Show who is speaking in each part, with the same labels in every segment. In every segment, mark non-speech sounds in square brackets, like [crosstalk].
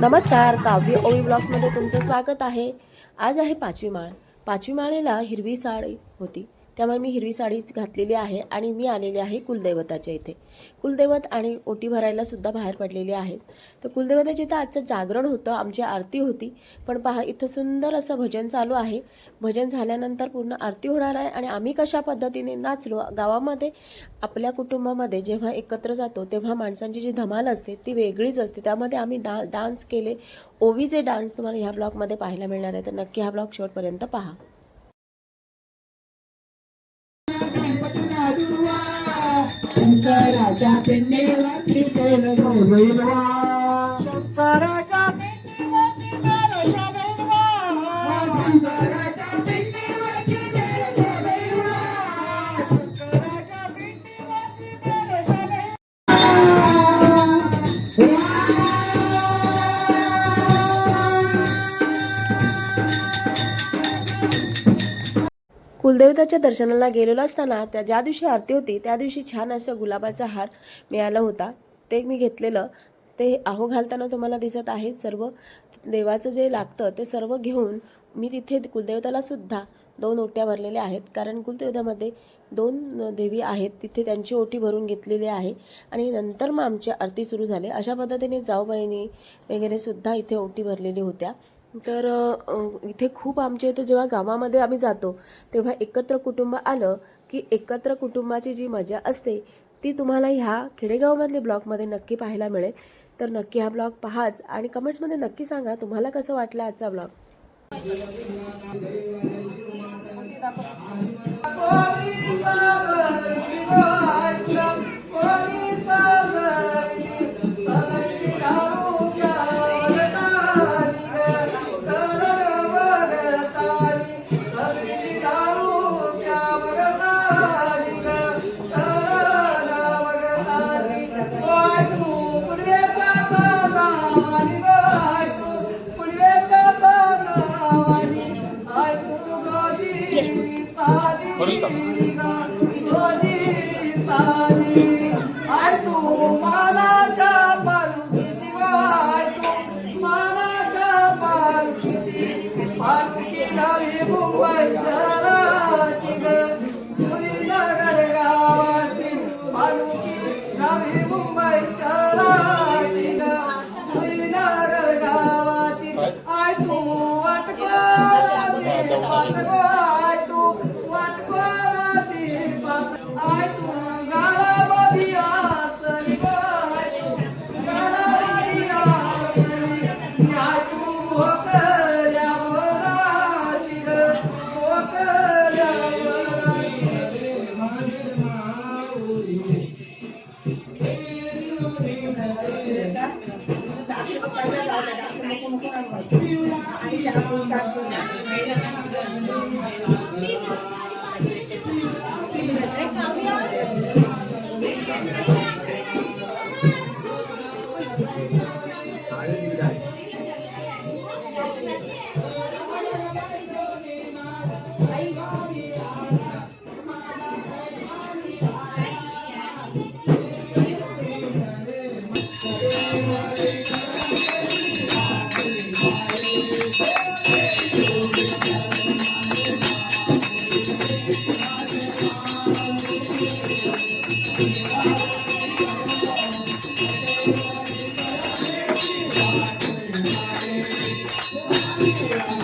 Speaker 1: नमस्कार काव्य ओवी ब्लॉग्समध्ये तुमचं स्वागत आहे. आज आहे पाचवी माळ. पाचवी माळेला हिरवी साडी होती. त्यामुळे मी हिरवी साडीच घातलेली आहे आणि मी आलेली आहे कुलदैवताच्या इथे. कुलदैवत आणि ओटी भरायला सुद्धा बाहेर पडलेली आहेच तर कुलदैवताच्या इथं आजचं जागरण होतं आमची आरती होती. पण पहा इथं सुंदर असं भजन चालू आहे. भजन झाल्यानंतर पूर्ण आरती होणार आहे आणि आम्ही कशा पद्धतीने नाचलो गावामध्ये आपल्या कुटुंबामध्ये जेव्हा एकत्र जातो तेव्हा माणसांची जी धमाल असते ती वेगळीच असते. त्यामध्ये आम्ही डा डान्स केले. ओवीचे डान्स तुम्हाला ह्या ब्लॉगमध्ये पाहायला मिळणार आहे. तर नक्की हा ब्लॉग शेवटपर्यंत पहा.
Speaker 2: Shankara Jatineva Kitele Bhoro Inwa Shankara Jatineva
Speaker 1: कुलदेवताच्या दर्शनाला गेलेलो असताना त्या ज्या दिवशी आरती होती त्या दिवशी छान असं गुलाबाचा हार मिळाला होता. ते मी घेतलेलं. ते आहो घालताना तुम्हाला दिसत आहे. सर्व देवाचं जे लागतं ते सर्व घेऊन मी तिथे कुलदेवताला सुद्धा दोन ओट्या भरलेल्या आहेत. कारण कुलदेवतामध्ये दोन देवी आहेत. तिथे त्यांची ओटी भरून घेतलेली आहे. आणि नंतर मग आमची आरती सुरू झाली. अशा पद्धतीने जाऊ बहिणी वगैरे सुद्धा इथे ओटी भरलेली होत्या. तर इथे खूप आमच्या इथे जेव्हा गावामध्ये आम्ही जातो तेव्हा एकत्र कुटुंब आलं की एकत्र कुटुंबाची जी मजा असते ती तुम्हाला ह्या खेडेगावमधल्या ब्लॉगमध्ये नक्की पाहायला मिळेल. तर नक्की हा ब्लॉग पहाच आणि कमेंट्समध्ये नक्की सांगा तुम्हाला कसं वाटलं आजचा blog
Speaker 3: 你懂吗？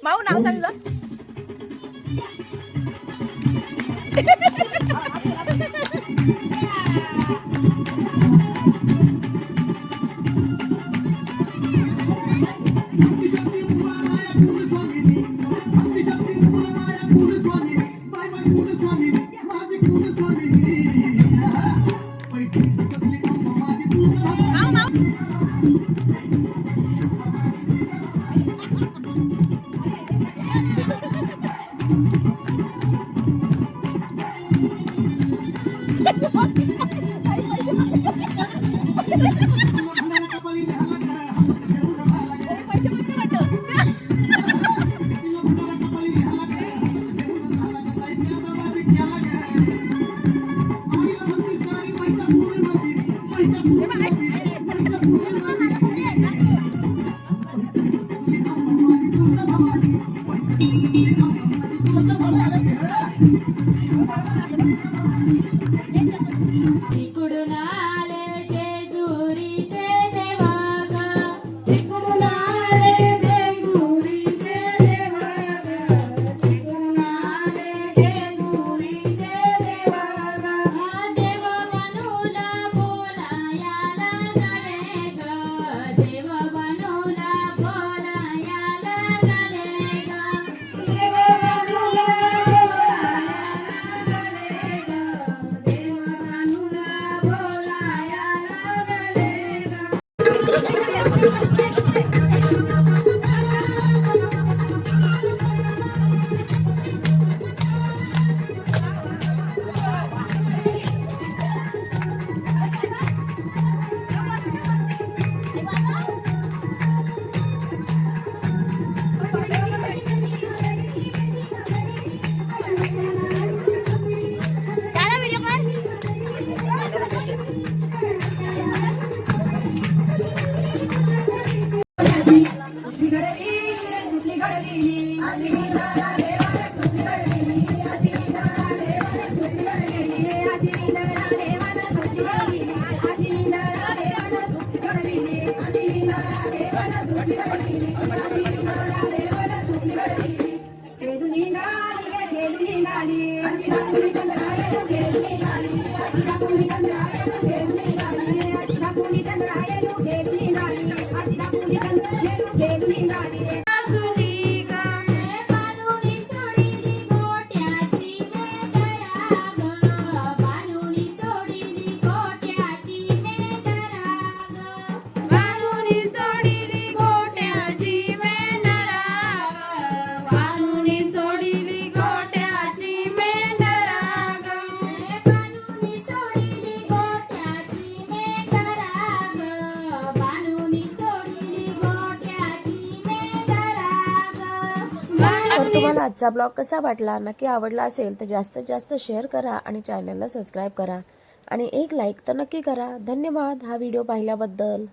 Speaker 3: Mau
Speaker 4: nang sa'yo Thank [laughs]
Speaker 5: you. आले जेजुरीचे అసి నాకు చంద్రాయ దేవుని కాలి అసి నాకు చంద్రాయ
Speaker 4: దేవుని तुम्हाला आजचा ब्लॉग कसा वाटला नक्की आवडला असेल तर जास्तीत जास्त शेअर करा आणि चॅनलला सबस्क्राईब करा. आणि एक लाईक तर नक्की करा. धन्यवाद हा व्हिडिओ पाहिल्याबद्दल.